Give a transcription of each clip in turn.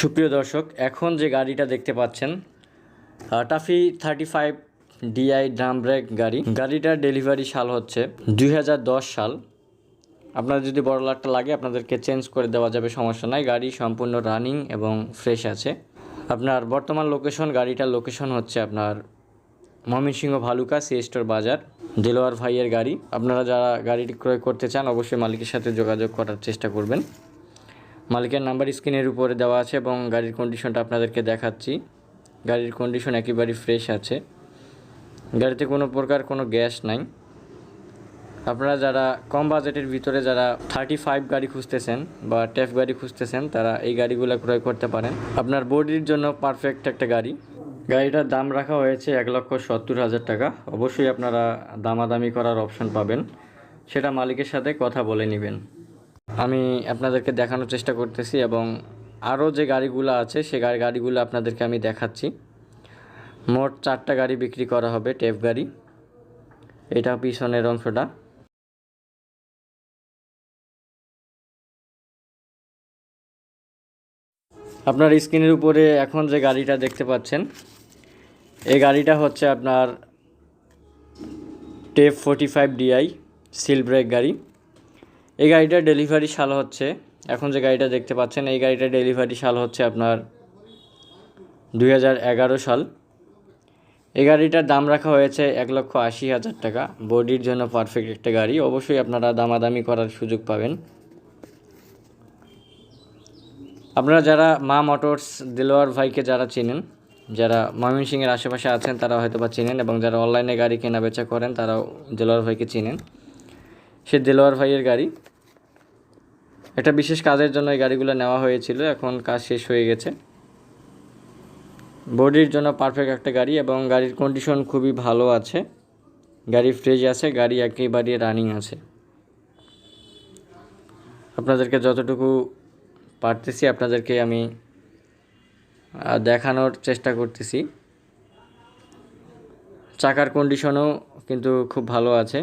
সুপ্রিয় দর্শক, এখন যে গাড়িটা দেখতে পাচ্ছেন TAFE thirty five DI drum brake গাড়ি। গাড়িটার ডেলিভারি সাল হচ্ছে দুই হাজার দশ সাল। আপনার যদি বড় লাটটা লাগে, আপনাদেরকে চেঞ্জ করে দেওয়া যাবে, সমস্যা নাই। গাড়ি সম্পূর্ণ রানিং এবং ফ্রেশ আছে। আপনার বর্তমান লোকেশন গাড়িটার লোকেশন হচ্ছে আপনার ময়মনসিংহ ভালুকা সি স্টোর বাজার, দেলোয়ার ভাইয়ের গাড়ি। আপনারা যারা গাড়িটি ক্রয় করতে চান, অবশ্যই মালিকের সাথে যোগাযোগ করার চেষ্টা করবেন। মালিকের নাম্বার স্ক্রিনের উপরে দেওয়া আছে এবং গাড়ির কন্ডিশনটা আপনাদেরকে দেখাচ্ছি। গাড়ির কন্ডিশন একেবারেই ফ্রেশ আছে। গাড়িতে কোনো প্রকার কোনো গ্যাস নাই। আপনারা যারা কম বাজেটের ভিতরে যারা থার্টি ফাইভ গাড়ি খুঁজতেছেন বা টেফ গাড়ি খুঁজতেছেন, তারা এই গাড়িগুলো ক্রয় করতে পারেন। আপনার বডির জন্য পারফেক্ট একটা গাড়ি। গাড়িটার দাম রাখা হয়েছে এক লক্ষ সত্তর হাজার টাকা। অবশ্যই আপনারা দামাদামি করার অপশন পাবেন। সেটা মালিকের সাথে কথা বলে নেবেন। আমি আপনাদেরকে দেখানোর চেষ্টা করতেছি এবং আরও যে গাড়িগুলো আছে, সে গাড়ি, গাড়িগুলো আপনাদেরকে আমি দেখাচ্ছি। মোট চারটা গাড়ি বিক্রি করা হবে, টেপ গাড়ি। এটা পিছনের অংশটা। আপনার স্ক্রিনের উপরে এখন যে গাড়িটা দেখতে পাচ্ছেন, এই গাড়িটা হচ্ছে আপনার tape forty five DI seal brake গাড়ি। এই গাড়িটার ডেলিভারি সাল হচ্ছে, এখন যে গাড়িটা দেখতে পাচ্ছেন, এই গাড়িটার ডেলিভারি সাল হচ্ছে আপনার দুই হাজার এগারো সাল। এই গাড়িটার দাম রাখা হয়েছে এক লক্ষ আশি হাজার টাকা। বডির জন্য পারফেক্ট একটা গাড়ি, অবশ্যই আপনারা দামাদামি করার সুযোগ পাবেন। আপনারা যারা মা মোটরস, দিলোয়ার ভাইকে যারা চেনেন, যারা ময়মনসিংহের আশেপাশে আছেন, তারা হয়তো বা চেনেন, এবং যারা অনলাইনে গাড়ি কেনা বেচা করেন, তারাও দিলোয়ার ভাইকে চেনেন। সে দেলোয়ার ভাইয়ের গাড়ি। একটা বিশেষ কাজের জন্য এই গাড়িগুলো নেওয়া হয়েছিল। এখন কাজ শেষ হয়ে গেছে। বডির জন্য পারফেক্ট একটা গাড়ি এবং গাড়ির কন্ডিশন খুবই ভালো আছে। গাড়ি ফ্রেশ আছে, গাড়ি একেবারে রানিং আছে। আপনাদেরকে যতটুকু পারতেছি আপনাদেরকে আমি দেখানোর চেষ্টা করতেছি। চাকার কন্ডিশনও কিন্তু খুব ভালো আছে।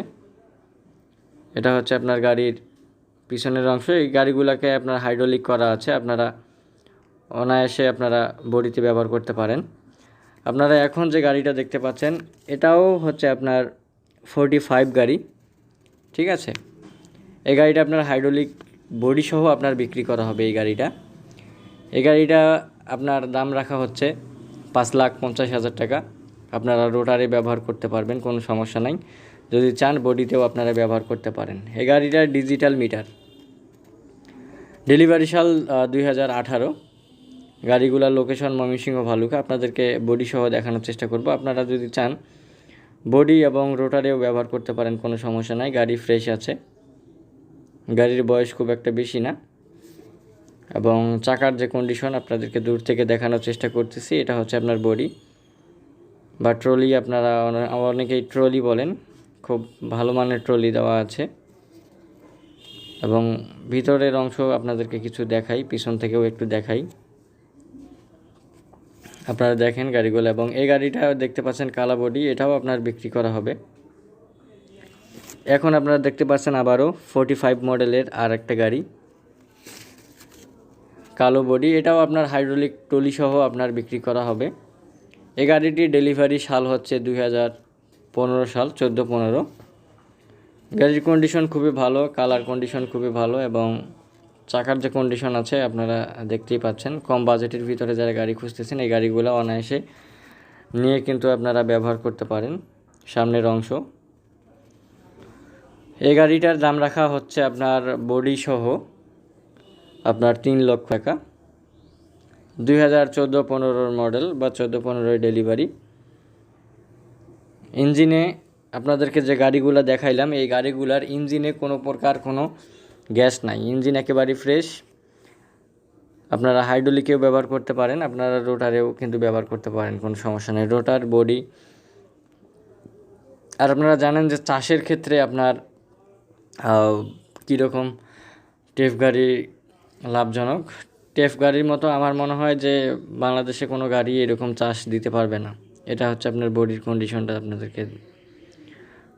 এটা হচ্ছে আপনার গাড়ির পিছনের অংশ। এই গাড়িগুলোকে আপনার হাইড্রোলিক করা আছে। আপনারা অনায়াসে আপনারা বডিতে ব্যবহার করতে পারেন। আপনারা এখন যে গাড়িটা দেখতে পাচ্ছেন, এটাও হচ্ছে আপনার ফোরটি ফাইভ গাড়ি। ঠিক আছে? এই গাড়িটা আপনার হাইড্রোলিক বডি সহ আপনার বিক্রি করা হবে এই গাড়িটা। এই গাড়িটা আপনার দাম রাখা হচ্ছে পাঁচ লাখ পঞ্চাশ হাজার টাকা। আপনারা রোটারে ব্যবহার করতে পারবেন, কোনো সমস্যা নাই। যদি চান বডিতেও আপনারা ব্যবহার করতে পারেন। এই গাড়িটার ডিজিটাল মিটার ডেলিভারি সাল দুই হাজার আঠারো। গাড়িগুলোর লোকেশন ময়মনসিংহ, ভালুকা। আপনাদেরকে বডি সহ দেখানোর চেষ্টা করব। আপনারা যদি চান বডি এবং রোটারেও ব্যবহার করতে পারেন, কোনো সমস্যা নাই। গাড়ি ফ্রেশ আছে। গাড়ির বয়স খুব একটা বেশি না। এবং চাকার যে কন্ডিশন আপনাদেরকে দূর থেকে দেখানোর চেষ্টা করতেছি, এটা হচ্ছে আপনার বডি বা ট্রলি আপনারা অনেকেই ট্রলি বলেন। খুব ভালো মানের ট্রলি দেওয়া আছে। এবং ভিতরের অংশ আপনাদেরকে কিছু দেখাই, পিছন থেকেও একটু দেখাই। আপনারা দেখেন গাড়িগুলো এবং এই গাড়িটা দেখতে পাচ্ছেন কালা বডি, এটাও আপনার বিক্রি করা হবে। এখন আপনারা দেখতে পাচ্ছেন আবারও ফোর্টি ফাইভ মডেলের আর একটা গাড়ি। কালো বডি, এটাও আপনার হাইড্রোলিক টলি সহ আপনার বিক্রি করা হবে। এই গাড়িটির ডেলিভারি সাল হচ্ছে দুই হাজার পনেরো সাল, চোদ্দ, পনেরো। গাড়ির কন্ডিশন খুবই ভালো কালার কন্ডিশন খুবই ভালো এবং চাকার যে কন্ডিশন আছে আপনারা দেখতেই পাচ্ছেন, কম বাজেটের ভিতরে যারা গাড়ি খুঁজতেছেন, এই গাড়িগুলো অনায়াসে নিয়ে কিন্তু আপনারা ব্যবহার করতে পারেন, সামনের অংশ। এই গাড়িটার দাম রাখা হচ্ছে আপনার বডি সহ আপনার তিন লক্ষ টাকা। দুই হাজার চোদ্দ, পনেরোর মডেল বা চোদ্দ, পনেরোর ডেলিভারি ইঞ্জিনে আপনাদেরকে যে গাড়িগুলো দেখাইলাম, এই গাড়িগুলার ইঞ্জিনে কোনো প্রকার কোনো গ্যাস নাই। ইঞ্জিন একেবারেই ফ্রেশ। আপনারা হাইড্রোলিকেও ব্যবহার করতে পারেন, আপনারা রোটারেও কিন্তু ব্যবহার করতে পারেন, কোনো সমস্যা নেই। রোটার, বডি। আর আপনারা জানেন যে চাষের ক্ষেত্রে আপনার কীরকম টেফ গাড়ি লাভজনক। টেফ গাড়ির মতো আমার মনে হয় যে বাংলাদেশে কোনো গাড়ি এরকম চাষ দিতে পারবে না। এটা হচ্ছে আপনার বডির কন্ডিশনটা আপনাদেরকে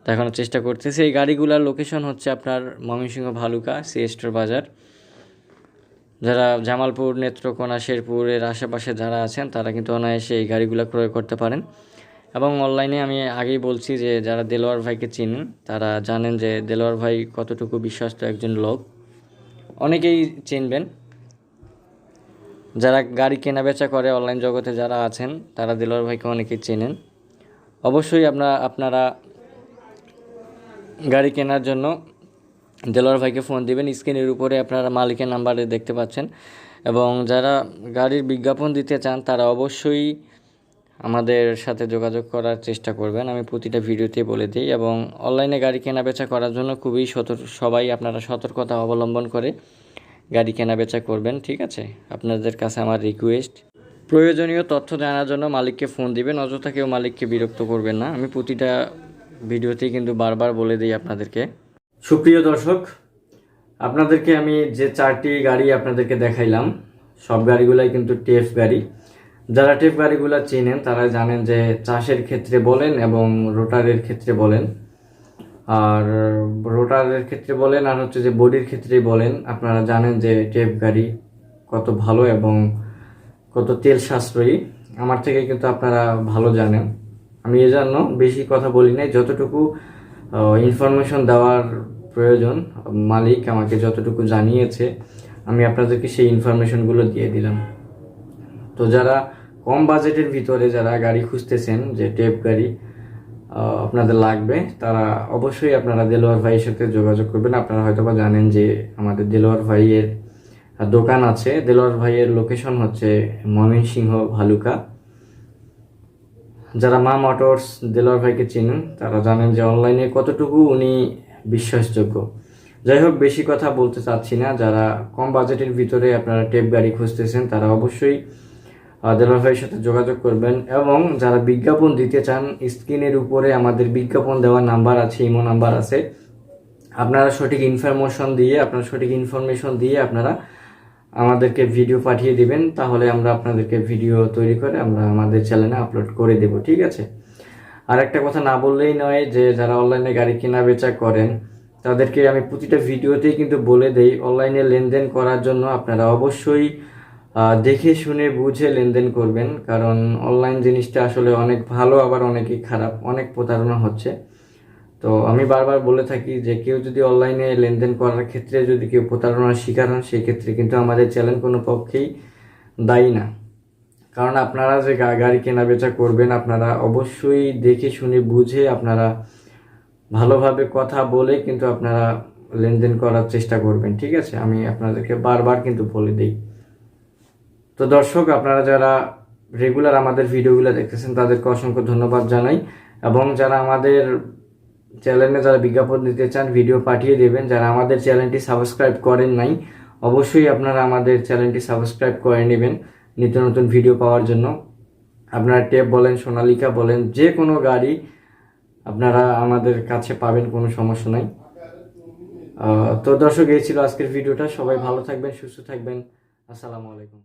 দেখানোর চেষ্টা করতেছি। এই গাড়িগুলোর লোকেশন হচ্ছে আপনার ময়মনসিংহ ভালুকা সিএস্টোর বাজার। যারা জামালপুর, নেত্রকোনা, শেরপুরের আশেপাশে যারা আছেন, তারা কিন্তু অনায়াসে এই গাড়িগুলো ক্রয় করতে পারেন। এবং অনলাইনে আমি আগেই বলছি যে, যারা দেলোয়ার ভাইকে চিনেন, তারা জানেন যে, দেলোয়ার ভাই কতটুকু বিশ্বস্ত একজন লোক। অনেকেই চিনবেন। যারা গাড়ি কেনা বেচা করে অনলাইন জগতে যারা আছেন, তারা দেলোয়ার ভাইকে অনেকেই চেনেন। অবশ্যই আপনারা আপনারা গাড়ি কেনার জন্য দেলোয়ার ভাইকে ফোন দিবেন। স্ক্রিনের উপরে আপনারা মালিকের নাম্বারে দেখতে পাচ্ছেন। এবং যারা গাড়ির বিজ্ঞাপন দিতে চান, তারা অবশ্যই আমাদের সাথে যোগাযোগ করার চেষ্টা করবেন। আমি প্রতিটা ভিডিওতে বলে দিই। এবং অনলাইনে গাড়ি কেনা বেচা করার জন্য খুবই সতর্ক সবাই আপনারা সতর্কতা অবলম্বন করে গাড়ি কেনা বেচা করবেন, ঠিক আছে? আপনাদের কাছে আমার রিকোয়েস্ট প্রয়োজনীয় তথ্য জানার জন্য মালিককে ফোন দিবেন, অযথা কেউ মালিককে বিরক্ত করবেন না। আমি প্রতিটা ভিডিওতেই কিন্তু বারবার বলে দিই আপনাদেরকে। সুপ্রিয় দর্শক, আপনাদেরকে আমি যে চারটি গাড়ি আপনাদেরকে দেখাইলাম, সব গাড়িগুলাই কিন্তু টেফ গাড়ি। যারা টেপ গাড়িগুলো চেনেন, তারা জানেন যে চাষের ক্ষেত্রে বলেন এবং রোটারের ক্ষেত্রে বলেন আর রোটারের ক্ষেত্রে বলেন আর হচ্ছে যে বডির ক্ষেত্রে বলেন, আপনারা জানেন যে টেপ গাড়ি কত ভালো এবং কত তেল সাশ্রয়ী। আমার থেকে কিন্তু আপনারা ভালো জানেন। আমি এজন্য বেশি কথা বলি নাই, যতটুকু ইনফরমেশন দেওয়ার প্রয়োজন, মালিক আমাকে যতটুকু জানিয়েছে, আমি আপনাদেরকে সেই ইনফরমেশনগুলো দিয়ে দিলাম। তো যারা কম বাজেটের ভিতরে যারা গাড়ি খুঁজতেছেন, যে টেপ গাড়ি আপনাদের লাগবে, তারা অবশ্যই আপনারা দেলোয়ার ভাইয়ের সাথে যোগাযোগ করবেন। আপনারা হয়তো বা জানেন যে আমাদের দেলোয়ার ভাইয়ের দোকান আছে। দেলোয়ার ভাইয়ের লোকেশন হচ্ছে ময়মনসিংহ, ভালুকা। যারা মা মোটরস দেলোয়ার ভাইকে চিনেন, তারা জানেন যে অনলাইনে কতটুকু উনি বিশ্বাসযোগ্য। যাই হোক, বেশি কথা বলতে চাচ্ছি না। যারা কম বাজেটের ভিতরে আপনারা টেপ গাড়ি খুঁজতেছেন, তারা অবশ্যই দেলোয়ার ভাইয়ের সাথে যোগাযোগ করবেন এবং যারা বিজ্ঞাপন দিতে চান, স্ক্রিনের উপরে আমাদের বিজ্ঞাপন দেওয়ার নাম্বার আছে, ইমো নাম্বার আছে। আপনারা সঠিক ইনফরমেশন দিয়ে, আপনারা সঠিক ইনফরমেশন দিয়ে আপনারা আমাদেরকে ভিডিও পাঠিয়ে দিবেন, তাহলে আমরা আপনাদেরকে ভিডিও তৈরি করে আমরা আমাদের চ্যানেলে আপলোড করে দেব, ঠিক আছে? আর একটা কথা না বললেই নয় যে যারা অনলাইনে গাড়ি কেনা বেচা করেন, তাদেরকে আমি প্রতিটা ভিডিওতেই কিন্তু বলে দেই, অনলাইনে লেনদেন করার জন্য আপনারা অবশ্যই দেখে শুনে বুঝে লেনদেন করবেন, কারণ অনলাইন জিনিসটা আসলে অনেক ভালো, আবার অনেকই খারাপ, অনেক প্রতারণা হচ্ছে। তো আমি বারবার বলে থাকি যে কেউ যদি অনলাইনে লেনদেন করার ক্ষেত্রে যদি কেউ প্রতারণার শিকার হন সেই ক্ষেত্রে কিন্তু আমাদের চ্যানেল কোনো পক্ষেই দায়ী না। কারণ আপনারা যে গাড়ি কেনা বেচা করবেন, আপনারা অবশ্যই দেখে শুনে বুঝে আপনারা ভালোভাবে কথা বলে কিন্তু আপনারা লেনদেন করার চেষ্টা করবেন, ঠিক আছে? আমি আপনাদেরকে বারবার কিন্তু বলে দিই। তো দর্শক, আপনারা যারা রেগুলার আমাদের ভিডিওগুলো দেখতেছেন, তাদেরকে অসংখ্য ধন্যবাদ জানাই। এবং যারা আমাদের চ্যানেলে যারা বিজ্ঞাপন দিতে চান ভিডিও পাঠিয়ে দেবেন। যারা আমাদের চ্যানেলটি সাবস্ক্রাইব করেন নাই, অবশ্যই আপনারা আমাদের চ্যানেলটি সাবস্ক্রাইব করে নেবেন নিত্য নতুন ভিডিও পাওয়ার জন্য। আপনারা টেপ বলেন, সোনালিকা বলেন, যে কোনো গাড়ি আপনারা আমাদের কাছে পাবেন, কোনো সমস্যা নাই। তো দর্শক, এই ছিল আজকের ভিডিওটা সবাই ভালো থাকবেন, সুস্থ থাকবেন। আসসালামু আলাইকুম।